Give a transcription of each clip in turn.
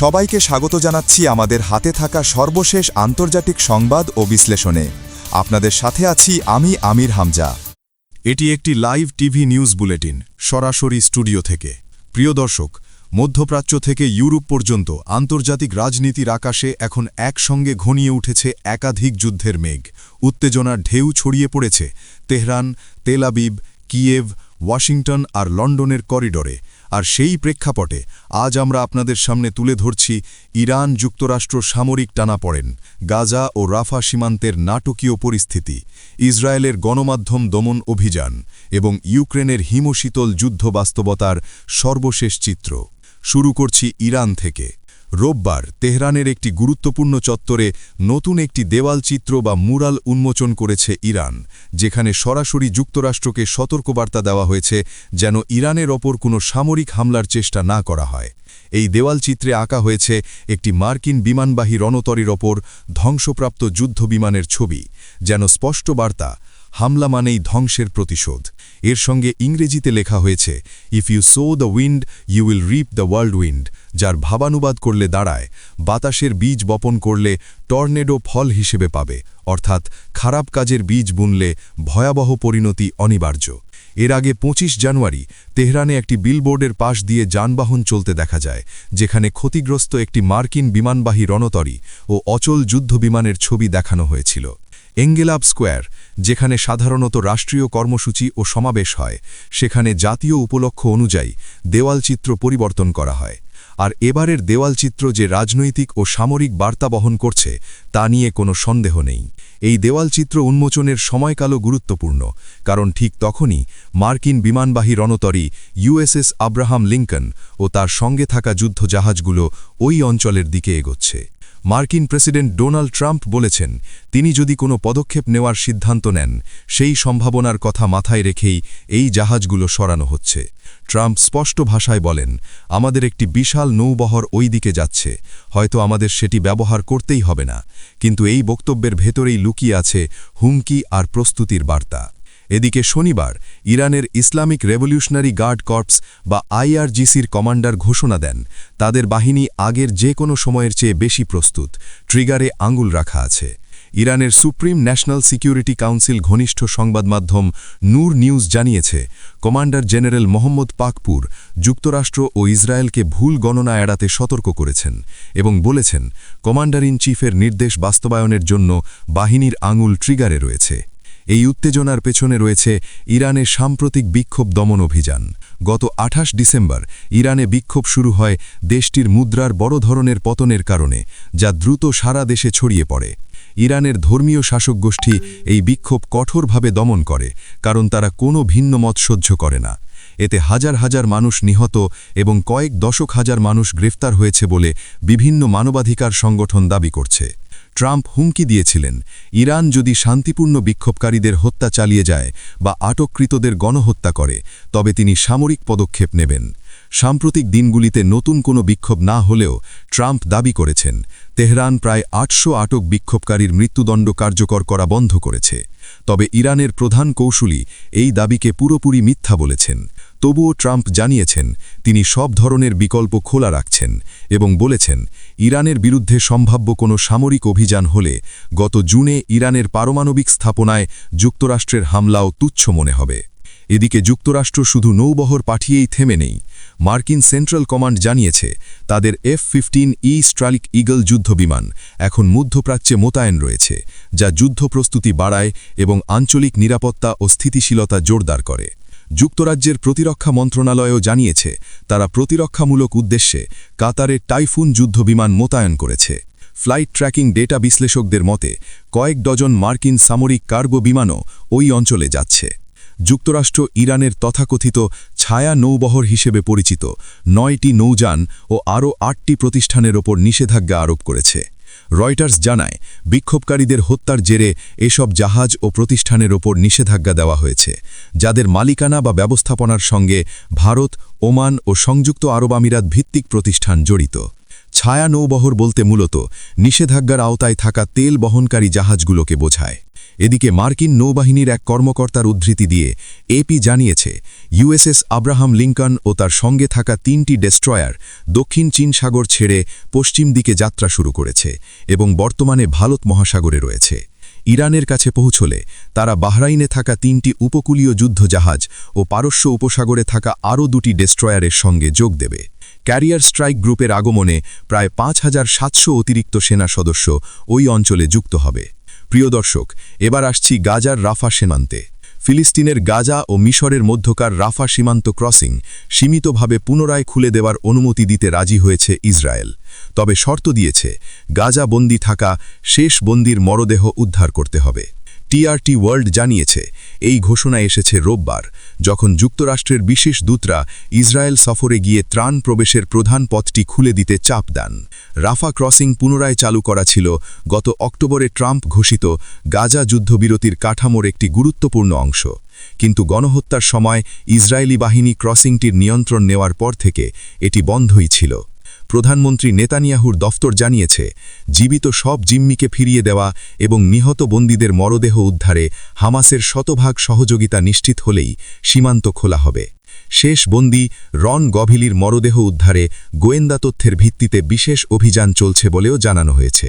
সবাইকে স্বাগত জানাচ্ছি আমাদের হাতে থাকা সর্বশেষ আন্তর্জাতিক সংবাদ ও বিশ্লেষণে। আপনাদের সাথে আছি আমি আমির হামজা। এটি একটি লাইভ টিভি নিউজ বুলেটিন, সরাসরি স্টুডিও থেকে। প্রিয় দর্শক, মধ্যপ্রাচ্য থেকে ইউরোপ পর্যন্ত আন্তর্জাতিক রাজনীতির আকাশে এখন একসঙ্গে ঘনিয়ে উঠেছে একাধিক যুদ্ধের মেঘ। উত্তেজনার ঢেউ ছড়িয়ে পড়েছে Tehran Tel Aviv Kyiv Washington আর লন্ডনের করিডরে। আর সেই প্রেক্ষাপটে আজ আমরা আপনাদের সামনে তুলে ধরছি ইরান যুক্তরাষ্ট্র সামরিক টানাপড়েন, গাজা ও রাফা সীমান্তের নাটকীয় পরিস্থিতি, ইসরায়েলের গণমাধ্যম দমন অভিযান এবং ইউক্রেনের হিমশীতল যুদ্ধ বাস্তবতার সর্বশেষ চিত্র। শুরু করছি ইরান থেকে। রোববার তেহরানের একটি গুরুত্বপূর্ণ চত্বরে নতুন একটি দেওয়ালচিত্র বা মুরাল উন্মোচন করেছে ইরান, যেখানে সরাসরি যুক্তরাষ্ট্রকে সতর্কবার্তা দেওয়া হয়েছে যেন ইরানের ওপর কোনো সামরিক হামলার চেষ্টা না করা হয়। এই দেওয়ালচিত্রে আঁকা হয়েছে একটি মার্কিন বিমানবাহী রণতরীর ওপর ধ্বংসপ্রাপ্ত যুদ্ধবিমানের ছবি, যেন স্পষ্ট বার্তা, হামলা মানেই ধ্বংসের প্রতিশোধ। এর সঙ্গে ইংরেজিতে লেখা হয়েছে if you sow the wind you will reap the whirlwind যার ভাবানুবাদ করলে দাঁড়ায়, বাতাসের বীজ বপন করলে টর্নেডো ফল হিসেবে পাবে, অর্থাৎ খারাপ কাজের বীজ বুনলে ভয়াবহ পরিণতি অনিবার্য। এর আগে ২৫ জানুয়ারি তেহরানে একটি বিলবোর্ডের পাশ দিয়ে যানবাহন চলতে দেখা যায়, যেখানে ক্ষতিগ্রস্ত একটি মার্কিন বিমানবাহী রণতরী ও অচল যুদ্ধবিমানের ছবি দেখানো হয়েছিল। এঙ্গেলাব স্কোয়ার, যেখানে সাধারণত রাষ্ট্রীয় কর্মসূচি ও সমাবেশ হয়, সেখানে জাতীয় উপলক্ষ অনুযায়ী দেওয়ালচিত্র পরিবর্তন করা হয়। আর এবারের দেওয়ালচিত্র যে রাজনৈতিক ও সামরিক বার্তা বহন করছে, তা নিয়ে কোনো সন্দেহ নেই। এই দেওয়ালচিত্র উন্মোচনের সময়কালও গুরুত্বপূর্ণ, কারণ ঠিক তখনই মার্কিন বিমানবাহী রণতরী ইউএসএস আব্রাহাম লিঙ্কন ও তার সঙ্গে থাকা যুদ্ধ জাহাজগুলো ওই অঞ্চলের দিকে এগোচ্ছে। মার্কিন প্রেসিডেন্ট ডোনাল্ড ট্রাম্প বলেছেন, তিনি যদি কোনো পদক্ষেপ নেওয়ার সিদ্ধান্ত নেন, সেই সম্ভাবনার কথা মাথায় রেখেই এই জাহাজগুলো সরানো হচ্ছে। ট্রাম্প স্পষ্ট ভাষায় বলেন, আমাদের একটি বিশাল নৌবহর ওই দিকে যাচ্ছে, হয়তো আমাদের সেটি ব্যবহার করতেই হবে না। কিন্তু এই বক্তব্যের ভেতরেই লুকিয়ে আছে হুমকি আর প্রস্তুতির বার্তা। এদিকে শনিবার ইরানের ইসলামিক রেভলিউশনারি গার্ড কর্পস বা আইআরজিসির কমান্ডার ঘোষণা দেন। তাদের বাহিনী আগের যে কোনো সময়ের চেয়ে বেশি প্রস্তুত। ট্রিগারে আঙ্গুল রাখা আছে। ইরানের সুপ্রিম ন্যাশনাল সিকিউরিটি কাউন্সিল ঘনিষ্ঠ সংবাদ মাধ্যম নূর নিউজ জানিয়েছে, কমান্ডার জেনারেল মোহাম্মদ পাকপুর যুক্তরাষ্ট্র ও ইসরায়েলকে ভুল গণনা এড়াতে সতর্ক করেছেন এবং বলেছেন কমান্ডার ইন চিফের নির্দেশ বাস্তবায়নের জন্য বাহিনীর আঙুল ট্রিগারে রয়েছে। এই উত্তেজনার পেছনে রয়েছে ইরানের সাম্প্রতিক বিক্ষোভ দমন অভিযান। গত আঠাশ ডিসেম্বর ইরানে বিক্ষোভ শুরু হয় দেশটির মুদ্রার বড় ধরনের পতনের কারণে, যা দ্রুত সারা দেশে ছড়িয়ে পড়ে। ইরানের ধর্মীয় শাসক গোষ্ঠী এই বিক্ষোভ কঠোরভাবে দমন করে, কারণ তারা কোনো ভিন্ন মত সহ্য করে না। এতে হাজার হাজার মানুষ নিহত এবং কয়েক দশক হাজার মানুষ গ্রেফতার হয়েছে বলে বিভিন্ন মানবাধিকার সংগঠন দাবি করছে। ট্রাম্প হুমকি দিয়েছিলেন। ইরান যদি শান্তিপূর্ণ বিক্ষোভকারীদের হত্যা চালিয়ে যায় বা আটককৃতদের গণহত্যা করে, তবে তিনি সামরিক পদক্ষেপ নেবেন। সাম্প্রতিক দিনগুলিতে নতুন কোনো বিক্ষোভ না হলেও ট্রাম্প দাবি করেছেন, তেহরান প্রায় আটশো আটক বিক্ষোভকারীর মৃত্যুদণ্ড কার্যকর করা বন্ধ করেছে। তবে ইরানের প্রধান কৌশলী এই দাবিকে পুরোপুরি মিথ্যা বলেছেন। তবুও ট্রাম্প জানিয়েছেন, তিনি সব ধরনের বিকল্প খোলা রাখছেন এবং বলেছেন, ইরানের বিরুদ্ধে সম্ভাব্য কোনো সামরিক অভিযান হলে গত জুনে ইরানের পারমাণবিক স্থাপনায় যুক্তরাষ্ট্রের হামলাও তুচ্ছ মনে হবে। এদিকে যুক্তরাষ্ট্র শুধু নৌবহর পাঠিয়েই থেমে নেই। মার্কিন সেন্ট্রাল কমান্ড জানিয়েছে, তাদের F fifteen E strike eagle যুদ্ধবিমান এখন মধ্যপ্রাচ্যে মোতায়েন রয়েছে, যা যুদ্ধ প্রস্তুতি বাড়ায় এবং আঞ্চলিক নিরাপত্তা ও স্থিতিশীলতা জোরদার করে। যুক্তরাজ্যের প্রতিরক্ষা মন্ত্রণালয়ও জানিয়েছে, তারা প্রতিরক্ষামূলক উদ্দেশ্যে কাতারে টাইফুন যুদ্ধবিমান মোতায়েন করেছে। ফ্লাইট ট্র্যাকিং ডেটা বিশ্লেষকদের মতে, কয়েক ডজন মার্কিন সামরিক কার্গো বিমানও ওই অঞ্চলে যাচ্ছে। যুক্তরাষ্ট্র ইরানের তথাকথিত ছায়া নৌবহর হিসেবে পরিচিত নয়টি নৌযান ও আরও আটটি প্রতিষ্ঠানের ওপর নিষেধাজ্ঞা আরোপ করেছে। রয়টার্স জানায়, বিক্ষোভকারীদের হত্যার জেরে এসব জাহাজ ও প্রতিষ্ঠানের ওপর নিষেধাজ্ঞা দেওয়া হয়েছে, যাদের মালিকানা বা ব্যবস্থাপনার সঙ্গে ভারত, ওমান ও সংযুক্ত আরব আমিরাত ভিত্তিক প্রতিষ্ঠান জড়িত। ছায়া নৌবহর বলতে মূলত নিষেধাজ্ঞার আওতায় থাকা তেল বহনকারী জাহাজগুলোকে বোঝায়। এদিকে মার্কিন নৌবাহিনীর এক কর্মকর্তার উদ্ধৃতি দিয়ে এপি জানিয়েছে ইউএসএস আব্রাহাম লিঙ্কন ও তার সঙ্গে থাকা তিনটি ডেস্ট্রয়ার দক্ষিণ চীন সাগর ছেড়ে পশ্চিম দিকে যাত্রা শুরু করেছে এবং বর্তমানে ভারত মহাসাগরে রয়েছে। ইরানের কাছে পৌঁছলে তারা বাহরাইনে থাকা তিনটি উপকূলীয় যুদ্ধজাহাজ ও পারস্য উপসাগরে থাকা আরও দুটি ডেস্ট্রয়ারের সঙ্গে যোগ দেবে। ক্যারিয়ার স্ট্রাইক গ্রুপের আগমনে প্রায় পাঁচ হাজার সাতশো অতিরিক্ত সেনা সদস্য ওই অঞ্চলে যুক্ত হবে। প্রিয় দর্শক, এবার আসছি গাজার রাফা সীমান্তে। ফিলিস্তিনের গাজা ও মিশরের মধ্যকার রাফা সীমান্ত ক্রসিং সীমিতভাবে পুনরায় খুলে দেওয়ার অনুমতি দিতে রাজি হয়েছে ইসরায়েল। তবে শর্ত দিয়েছে, গাজা বন্দি থাকা শেষ বন্দির মরদেহ উদ্ধার করতে হবে। টিআরটি ওয়ার্ল্ড জানিয়েছে, এই ঘোষণা এসেছে রোববার, যখন যুক্তরাষ্ট্রের বিশেষ দূতরা ইসরায়েল সফরে গিয়ে ত্রাণ প্রবেশের প্রধান পথটি খুলে দিতে চাপ দেন। রাফা ক্রসিং পুনরায় চালু করা ছিল গত অক্টোবরে ট্রাম্প ঘোষিত গাজা যুদ্ধবিরতির কাঠামোর একটি গুরুত্বপূর্ণ অংশ। কিন্তু গণহত্যার সময় ইসরায়েলি বাহিনী ক্রসিংটির নিয়ন্ত্রণ নেওয়ার পর থেকে এটি বন্ধই ছিল। প্রধানমন্ত্রী নেতানিয়াহুর দফতর জানিয়েছে, জীবিত সব জিম্মিকে ফিরিয়ে দেওয়া এবং নিহত বন্দীদের মরদেহ উদ্ধারে হামাসের শতভাগ সহযোগিতা নিশ্চিত হলেই সীমান্ত খোলা হবে। শেষ বন্দি রন গভিলির মরদেহ উদ্ধারে গোয়েন্দা তথ্যের ভিত্তিতে বিশেষ অভিযান চলছে বলেও জানানো হয়েছে।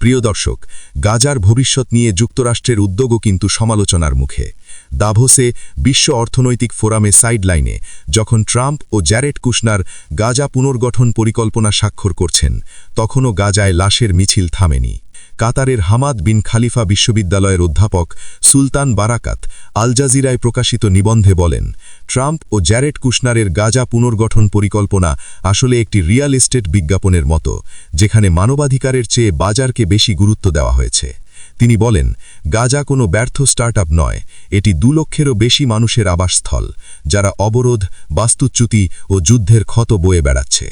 প্রিয় দর্শক, গাজার ভবিষ্যৎ নিয়ে যুক্তরাষ্ট্রের উদ্যোগও কিন্তু সমালোচনার মুখে। দাভোসে বিশ্ব অর্থনৈতিক ফোরামে সাইডলাইনে যখন ট্রাম্প ও জ্যারেট কুশনার গাজা পুনর্গঠন পরিকল্পনা স্বাক্ষর করছেন, তখনও গাজায় লাশের মিছিল থামেনি। কাতারের হামাদ বিন খালিফা বিশ্ববিদ্যালয়ের অধ্যাপক সুলতান বারাকাত আল জাজিরায় প্রকাশিত নিবন্ধে বলেন, ট্রাম্প ও জ্যারেট কুশনারের গাজা পুনর্গঠন পরিকল্পনা আসলে একটি রিয়াল এস্টেট বিজ্ঞাপনের মতো, যেখানে মানবাধিকারের চেয়ে বাজারকে বেশি গুরুত্ব দেওয়া হয়েছে। তিনি বলেন, গাজা কোনো ব্যর্থ স্টার্টআপ নয়, এটি দু লক্ষেরও বেশি মানুষের আবাসস্থল, যারা অবরোধ, বাস্তুচ্যুতি ও যুদ্ধের ক্ষত বয়ে বেড়াচ্ছে।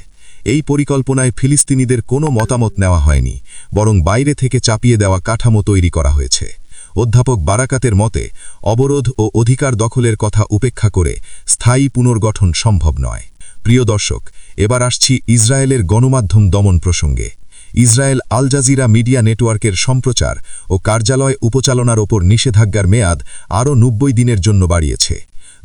এই পরিকল্পনায় ফিলিস্তিনিদের কোনো মতামত নেওয়া হয়নি, বরং বাইরে থেকে চাপিয়ে দেওয়া কাঠামো তৈরি করা হয়েছে। অধ্যাপক বারাকাতের মতে, অবরোধ ও অধিকার দখলের কথা উপেক্ষা করে স্থায়ী পুনর্গঠন সম্ভব নয়। প্রিয় দর্শক, এবার আসছি ইসরায়েলের গণমাধ্যম দমন প্রসঙ্গে। ইসরায়েল আল জাজিরা মিডিয়া নেটওয়ার্কের সম্প্রচার ও কার্যালয় উপচালনার ওপর নিষেধাজ্ঞার মেয়াদ আরও নব্বই দিনের জন্য বাড়িয়েছে।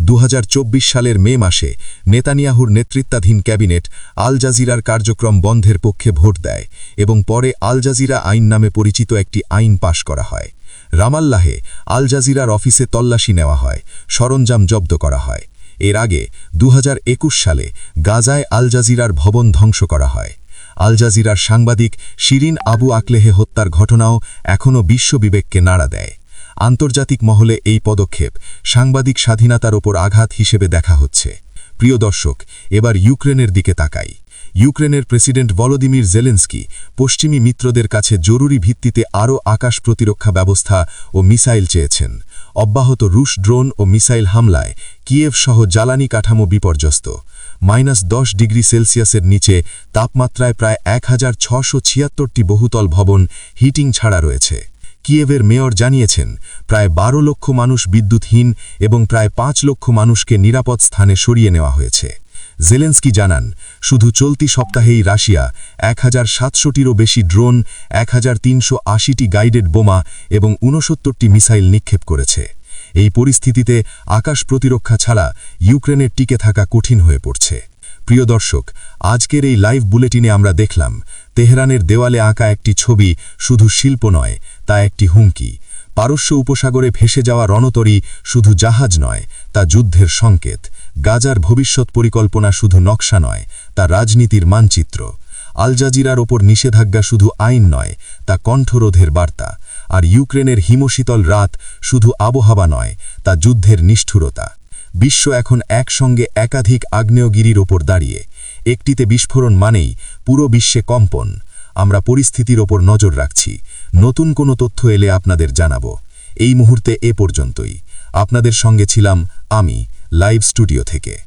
দু হাজার চব্বিশ সালের মে মাসে নেতানিয়াহুর নেতৃত্বাধীন ক্যাবিনেট আল জাজিরার কার্যক্রম বন্ধের পক্ষে ভোট দেয় এবং পরে আল জাজিরা আইন নামে পরিচিত একটি আইন পাশ করা হয়। রামাল্লাহে আল জাজিরার অফিসে তল্লাশি নেওয়া হয়, সরঞ্জাম জব্দ করা হয়। এর আগে দু হাজার একুশ সালে গাজায় আল জাজিরার ভবন ধ্বংস করা হয়। আল জাজিরার সাংবাদিক শিরিন আবু আকলেহে হত্যার ঘটনাও এখনও বিশ্ববিবেককে নাড়া দেয়। আন্তর্জাতিক মহলে এই পদক্ষেপ সাংবাদিক স্বাধীনতার ওপর আঘাত হিসেবে দেখা হচ্ছে। প্রিয় দর্শক, এবার ইউক্রেনের দিকে তাকাই। ইউক্রেনের প্রেসিডেন্ট ভলোদিমির জেলেন্সকি পশ্চিমী মিত্রদের কাছে জরুরি ভিত্তিতে আরও আকাশ প্রতিরক্ষা ব্যবস্থা ও মিসাইল চেয়েছেন। অব্যাহত রুশ ড্রোন ও মিসাইল হামলায় কিয়েভ সহ জ্বালানি কাঠামো বিপর্যস্ত। মাইনাস দশ ডিগ্রি সেলসিয়াসের নিচে তাপমাত্রায় প্রায় এক হাজার ছশো ছিয়াত্তরটি বহুতল ভবন হিটিং ছাড়া রয়েছে। কিয়েভের মেয়র জানিয়েছেন, প্রায় বারো লক্ষ মানুষ বিদ্যুৎহীন এবং প্রায় পাঁচ লক্ষ মানুষকে নিরাপদ স্থানে সরিয়ে নেওয়া হয়েছে। জেলেন্সকি জানান, শুধু চলতি সপ্তাহেই রাশিয়া এক হাজার সাতশোটিরও বেশি ড্রোন, এক হাজার তিনশো আশিটি গাইডেড বোমা এবং ঊনসত্তরটি মিসাইল নিক্ষেপ করেছে। এই পরিস্থিতিতে আকাশ প্রতিরক্ষা ছাড়া ইউক্রেনের টিকে থাকা কঠিন হয়ে পড়ছে। প্রিয় দর্শক, আজকের এই লাইভ বুলেটিনে আমরা দেখলাম, তেহরানের দেওয়ালে আঁকা একটি ছবি শুধু শিল্প নয়, তা একটি হুমকি। পারস্য উপসাগরে ভেসে যাওয়া রণতরী শুধু জাহাজ নয়, তা যুদ্ধের সংকেত। গাজার ভবিষ্যৎ পরিকল্পনা শুধু নকশা নয়, তা রাজনীতির মানচিত্র। আল জাজিরার ওপর নিষেধাজ্ঞা শুধু আইন নয়, তা কণ্ঠরোধের বার্তা। আর ইউক্রেনের হিমশীতল রাত শুধু আবহাওয়া নয়, তা যুদ্ধের নিষ্ঠুরতা। বিশ্ব এখন একসঙ্গে একাধিক আগ্নেয়গিরির ওপর দাঁড়িয়ে। একটিতে বিস্ফোরণ মানেই পুরো বিশ্বে কম্পন। আমরা পরিস্থিতির ওপর নজর রাখছি। নতুন কোনো তথ্য এলে আপনাদের জানাব। এই মুহূর্তে এ পর্যন্তই। আপনাদের সঙ্গে ছিলাম আমি, লাইভ স্টুডিও থেকে।